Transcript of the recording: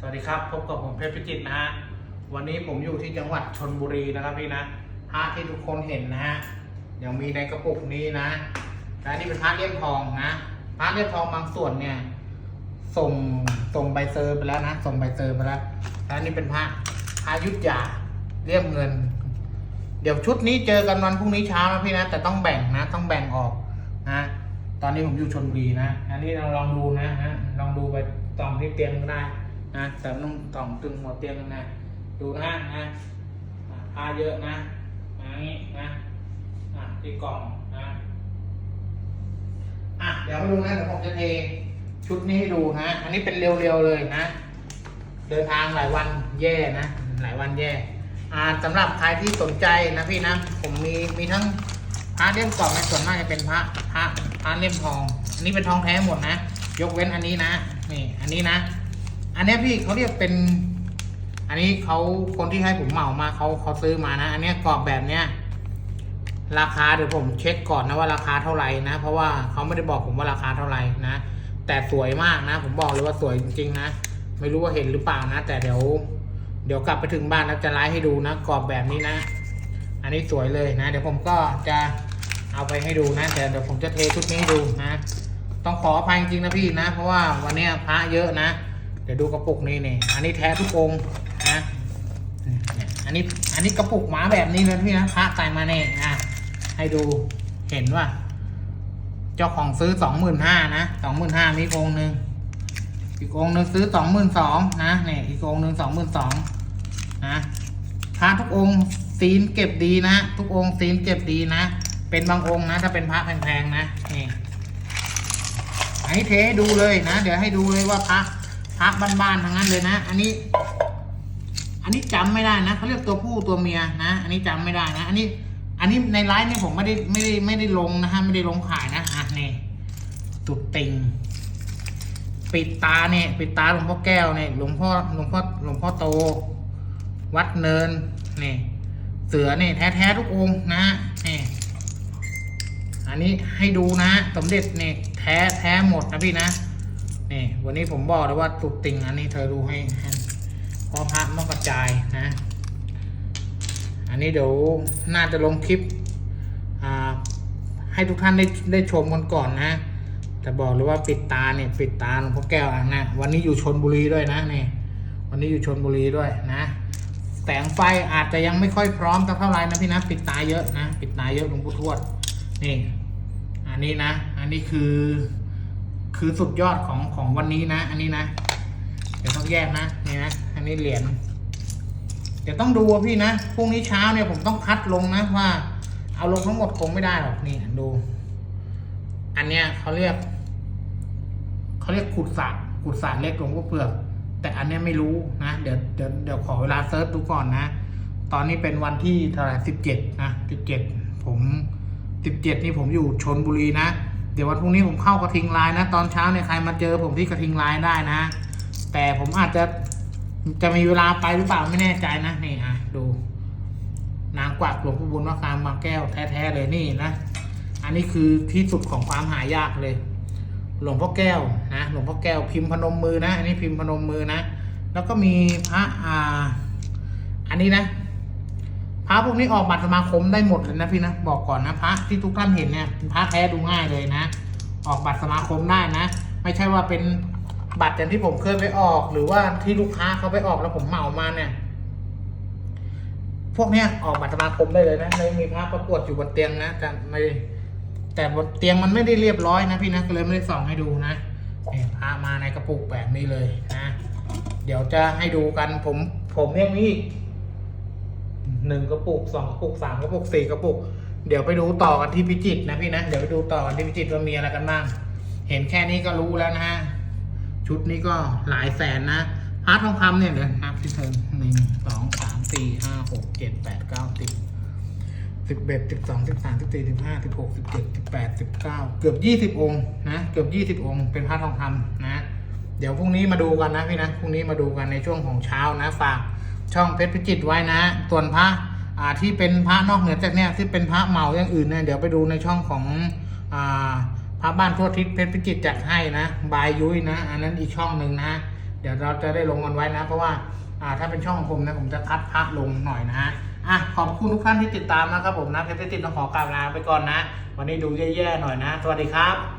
สวัสดีครับ พบกับผมเพชรพิจิตนะฮะ วันนี้ผมอยู่ที่จังหวัดชนบุรีนะครับพี่นะพระที่ทุกคนเห็นนะฮะ ยังมีในกระปุกนี้นะและนี่เป็นพระเลี่ยมทองนะ พระเลี่ยมทองบางส่วนเนี่ย ส่งส่งใบเซอร์ไปแล้วนะ ส่งใบเซอร์ไปแล้วและนี่เป็นพระพระยุทธยาเลี่ยมเงิน เดี๋ยวชุดนี้เจอกันวันพรุ่งนี้เช้านะพี่นะ แต่ต้องแบ่งนะ ต้องแบ่งออกนะ ตอนนี้ผมอยู่ชนบุรีนะ อันนี้เราลองดูนะฮะ ลองดูไปตอมที่เตียงก็ได้ นะแต่ไม่ต้องต่อมตึงหัวเตียงนะ ดูนะนะอ่าผ้าเยอะนะอย่างนี้นะอะที่กล่องนะอะเดี๋ยวมาดูนะเดี๋ยวผมจะเทชุดนี้ให้ดูนะอันนี้เป็นเรียวๆเลยนะ เดินทางหลายวันแย่นะ หลายวันแย่อ่าสำหรับใครที่สนใจนะพี่นะ ผมมีมีทั้งพระเล่มกล่องในส่วนมากจะเป็นพระพระพระเล่มทอง อันนี้เป็นทองแท้หมดนะ ยกเว้นอันนี้นะ นี่ อันนี้นะ อันนี้พี่เขาเรียกเป็น อันนี้เขาคนที่ให้ผมเหมามาเขาเขาซื้อมานะ อันนี้กรอบแบบเนี้ยราคาเดี๋ยวผมเช็คก่อนนะว่าราคาเท่าไหร่นะ เพราะว่าเขาไม่ได้บอกผมว่าราคาเท่าไหร่นะ แต่สวยมากนะ ผมบอกเลยว่าสวยจริงๆนะ ไม่รู้ว่าเห็นหรือเปล่านะ แต่เดี๋ยว เดี๋ยวกลับไปถึงบ้านแล้วจะไลฟ์ให้ดูนะกรอบแบบนี้นะ อันนี้สวยเลยนะ เดี๋ยวผมก็จะเอาไปให้ดูนะแต่เดี๋ยวผมจะเทชุดนี้ให้ดูนะ ต้องขออภัยจริงๆนะพี่นะ เพราะว่าวันนี้พระเยอะนะ ดี๋ยวดูกระปุกนี้นี่อันนี้แท้ทุกองนะเนี่ยอันนี้อันนี้กระปุกหมาแบบนี้เลยพี่นะพระใส่มาเนี่ยอะให้ดูเห็นว่า เจ้าของซื้อสองหมื่นห้านะสองหมื่นห้ามีองค์หนึ่งอีกองค์หนึ่งซื้อสองหมื่นสองนะเนี่ยอีกองค์หนึ่งสองหมื่นสองนะพระทุกองซีนเก็บดีนะทุกองซีนเก็บดีนะเป็นบางองค์นะถ้าเป็นพระแพงๆนะนี่อันนี้เทให้ดูเลยนะ เดี๋ยวให้ดูเลยว่าพระ พระบ้านๆทั้งนั้นเลยนะ อันนี้ อันนี้จำไม่ได้นะเขาเรียกตัวผู้ตัวเมียนะ อันนี้จำไม่ได้นะ อันนี้ อันนี้ในไลฟ์เนี่ยผมไม่ได้ไม่ได้ไม่ได้ลงนะฮะไม่ได้ลงขายนะอะนี่ตุดติงปิดตาเนี่ยปิดตาหลวงพ่อแก้วเนี่ยหลวงพ่อหลวงพ่อหลวงพ่อโต วัดเนินนี่เสือเนี่ยแท้แท้ๆทุกองค์นะนี่อันนี้ให้ดูนะ สมเด็จเนี่ยแท้แท้หมดนะพี่นะ นี่วันนี้ผมบอกเลยว่าตุดติงอันนี้เธอดูให้ให้เพอพระมันกระจายนะ อันนี้เดี๋ยวน่าจะลงคลิปให้ทุกท่านได้ได้ชมกันก่อนนะ แต่บอกเลยว่าปิดตาเนี่ยปิดตาหลวงพ่อแก้วนะ วันนี้อยู่ชนบุรีด้วยนะเนี่ยวันนี้อยู่ชนบุรีด้วยนะแสงไฟอาจจะยังไม่ค่อยพร้อมสักเท่าไหร่นะพี่นะปิดตาเยอะนะ ปิดตาเยอะหลวงพ่อทวดนี่ อันนี้นะ อันนี้คือ คือสุดยอดของของวันนี้นะ อันนี้นะ เดี๋ยวต้องแยกนะนี่นะ อันนี้เหรียญ เดี๋ยวต้องดูพี่นะ พรุ่งนี้เช้าเนี่ยผมต้องคัดลงนะว่า เอาลงทั้งหมดคงไม่ได้หรอกนี่ดู อันเนี้ยเขาเรียกเขาเรียกขุดสรขุดสรเล็กลงพ่อเปลือก แต่อันเนี้ยไม่รู้นะ เดี๋ยวเดี๋ยวเดี๋ยวขอเวลาเซิร์ชดูก่อนนะ ตอนนี้เป็นวันที่เท่าไหร่สิบเจ็ดนะสิบเจ็ดผมสิบเจ็ดนี่ผมอยู่ชนบุรีนะ ดี๋ยววันพรุ่งนี้ผมเข้ากระทิงลายนะ ตอนเช้าเนี่ยใครมาเจอผมที่กระทิงลายได้นะ แต่ผมอาจจะจะมีเวลาไปหรือเปล่าไม่แน่ใจนะนี่อะดูนางกวักหลวงพ่อบุญวัดคามบาแก้วแท้ๆเลยนี่นะ อันนี้คือที่สุดของความหายากเลย หลวงพ่อแก้วนะหลวงพ่อแก้วพิมพ์พนมมือนะ อันนี้พิมพ์พนมมือนะ แล้วก็มีพระอ่า อันนี้นะ พระพวกนี้ออกบัตรสมาคมได้หมดเลยนะพี่นะบอกก่อนนะพระที่ทุกท่านเห็นเนี่ยพระแท้ดูง่ายเลยนะ ออกบัตรสมาคมได้นะ ไม่ใช่ว่าเป็นบัตรอย่างที่ผมเคยไปออก หรือว่าที่ลูกค้าเขาไปออกแล้วผมเหมามาเนี่ย พวกเนี้ยออกบัตรสมาคมได้เลยนะเลยมีพระประกวดอยู่บนเตียงนะแต่ไม่แต่บนเตียงมันไม่ได้เรียบร้อยนะพี่นะก็เลยไม่ได้ส่องให้ดูนะนี่พระมาในกระปุกแบบนี้เลยนะ เดี๋ยวจะให้ดูกันผมผมยังมีอีก หนึ่งกระปุกสองกระปุกสามกระปุกสี่กระปุก เดี๋ยวไปดูต่อกันที่พิจิตนะพี่นะ เดี๋ยวไปดูต่อกันที่พิจิตว่ามีอะไรกันบ้าง เห็นแค่นี้ก็รู้แล้วนะฮะ ชุดนี้ก็หลายแสนนะพาร์ททองคำเนี่ยเดี๋ยวนับที่เธอหนึ่งสองสามสี่ห้าหกเจ็ดแปดเก้าสิบสิบเอ็ดสิบสองสิบสามสิบสี่สิบห้าสิบหกสิบเจ็ดสิบแปดสิบเก้าเกือบยี่สิบองค์นะเกือบยี่สิบองค์เป็นพาร์ททองคำนะ เดี๋ยวพรุ่งนี้มาดูกันนะพี่นะพรุ่งนี้มาดูกันในช่วงของเช้านะฝาก ช่องเพชรพิจิตไว้นะ ส่วนพระอ่าที่เป็นพระนอกเหนือจากเนี้ยที่เป็นพระเมาอย่างอื่นเนี่ยเดี๋ยวไปดูในช่องของอ่าพระบ้านทั่วทิศเพชรพิจิตจัดให้นะ บายยุ้ยนะ อันนั้นอีกช่องหนึ่งนะ เดี๋ยวเราจะได้ลงกันไว้นะ เพราะว่าอ่าถ้าเป็นช่องของผมนะผมจะคัดพระลงหน่อยนะฮะอะขอบคุณทุกท่านที่ติดตามนะครับผมนะเพชรติดต้องขอกล่าวลาไปก่อนนะ วันนี้ดูแย่ๆหน่อยนะ สวัสดีครับ